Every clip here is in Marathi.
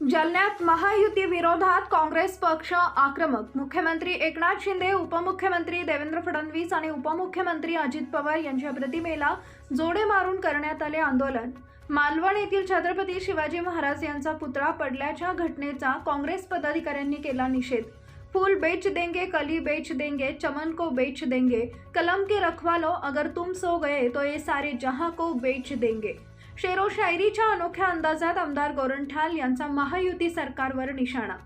जालन्यात महायुती विरोधात काँग्रेस पक्ष आक्रमक. मुख्यमंत्री एकनाथ शिंदे उपमुख्यमंत्री देवेंद्र फडणवीस आणि उपमुख्यमंत्री अजित पवार यांच्या प्रतिमेला जोडे मारून करण्यात आले आंदोलन. मालवण येथील छत्रपती शिवाजी महाराज यांचा पुतळा पडल्याच्या घटनेचा काँग्रेस पदाधिकाऱ्यांनी केला निषेध. फूल बेच देंगे कली बेच देंगे चमन को बेच देंगे कलम के रखवालो अगर तुम सो गए तो ये सारे जहां को बेच देंगे. शेरो शायरीच्या अनोख्या अंदाजात आमदार गोरंठाल यांचा महायुती सरकारवर निशाणा.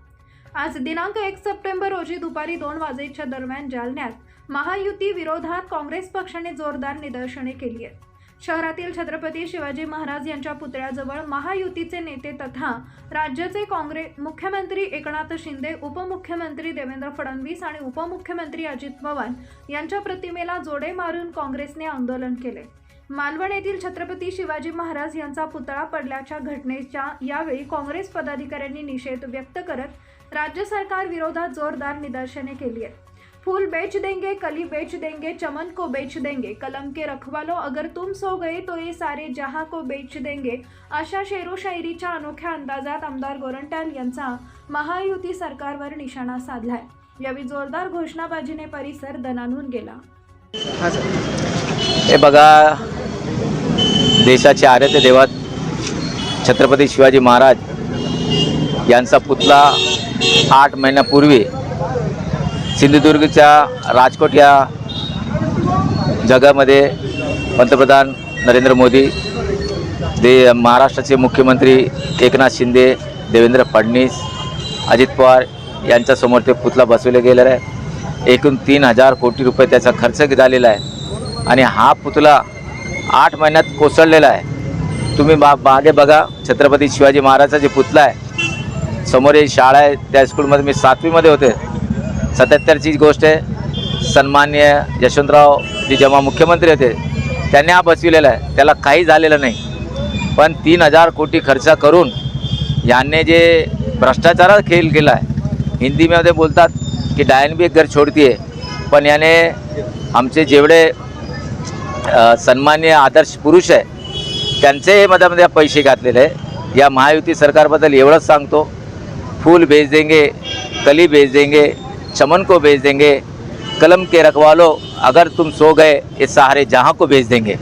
आज दिनांक एक सप्टेंबर रोजी दुपारी दोन वाजेच्या दरम्यान जालन्यात महायुती विरोधात काँग्रेस पक्षाने जोरदार निदर्शने केली आहेत. शहरातील छत्रपती शिवाजी महाराज यांच्या पुतळ्याजवळ महायुतीचे नेते तथा राज्याचे काँग्रेस मुख्यमंत्री एकनाथ शिंदे उपमुख्यमंत्री देवेंद्र फडणवीस आणि उपमुख्यमंत्री अजित पवार यांच्या प्रतिमेला जोडे मारून काँग्रेसने आंदोलन केले. मालवण येथील छत्रपती शिवाजी महाराज यांचा पुतळा पडल्याच्या घटनेच्या यावेळी काँग्रेस पदाधिकाऱ्यांनी निषेध व्यक्त करत राज्य सरकार विरोधात जोरदार निदर्शने केली आहेत. फूल बेच देंगे कली बेच देंगे चमन को बेच देंगे कलम के रखवालो अगर तुम सो गए तो ये सारे जहां को बेच देंगे अशा शेरोशायरीच्या अनोख्या अंदाजात आमदार गोरंट्याल यांचा महायुती सरकारवर निशाणा साधलाय. यावेळी जोरदार घोषणाबाजीने परिसर दणानून गेला. हे बघा देशाचे आराध्य देवात छत्रपती शिवाजी महाराज यांचा पुतळा आठ महिन्यापूर्वी सिंधुदुर्गच्या राजकोट या जगामध्ये पंतप्रधान नरेंद्र मोदी दे महाराष्ट्राचे मुख्यमंत्री एकनाथ शिंदे देवेंद्र फडणवीस अजित पवार यांच्यासमोर ते पुतळा बसवले गेलेला आहे. एकूण तीन हजार कोटी रुपये त्याचा खर्च झालेला आहे. आणि हा पुतळा आठ महिन्यात कोसळलेला आहे. तुम्ही बा मागे बघा छत्रपती शिवाजी महाराजचा जे पुतला आहे समोर ही शाळा आहे त्या स्कूलमध्ये मी सातवीमध्ये होते. सत्याहत्तरची गोष्ट आहे सन्मान्य यशवंतराव जे जेव्हा मुख्यमंत्री होते त्यांनी हा बसविलेला आहे. त्याला काही झालेलं नाही. पण तीन हजार कोटी खर्च करून यांनी जे भ्रष्टाचारात खेळ केला आहे हिंदीमध्ये बोलतात की डायन भी एक घर छोडती आहे पण याने आमचे जेवढे सन्मान्य आदर्श पुरुष आहे त्यांचे मधामध्ये पैसे घातलेले आहे. या महायुती सरकारबद्दल एवढंच सांगतो. फूल बेच देंगे कली बेच देंगे चमन को बेच देंगे कलम के रखवालो अगर तुम सो गए ये सहारे जहाँ को बेच देंगे.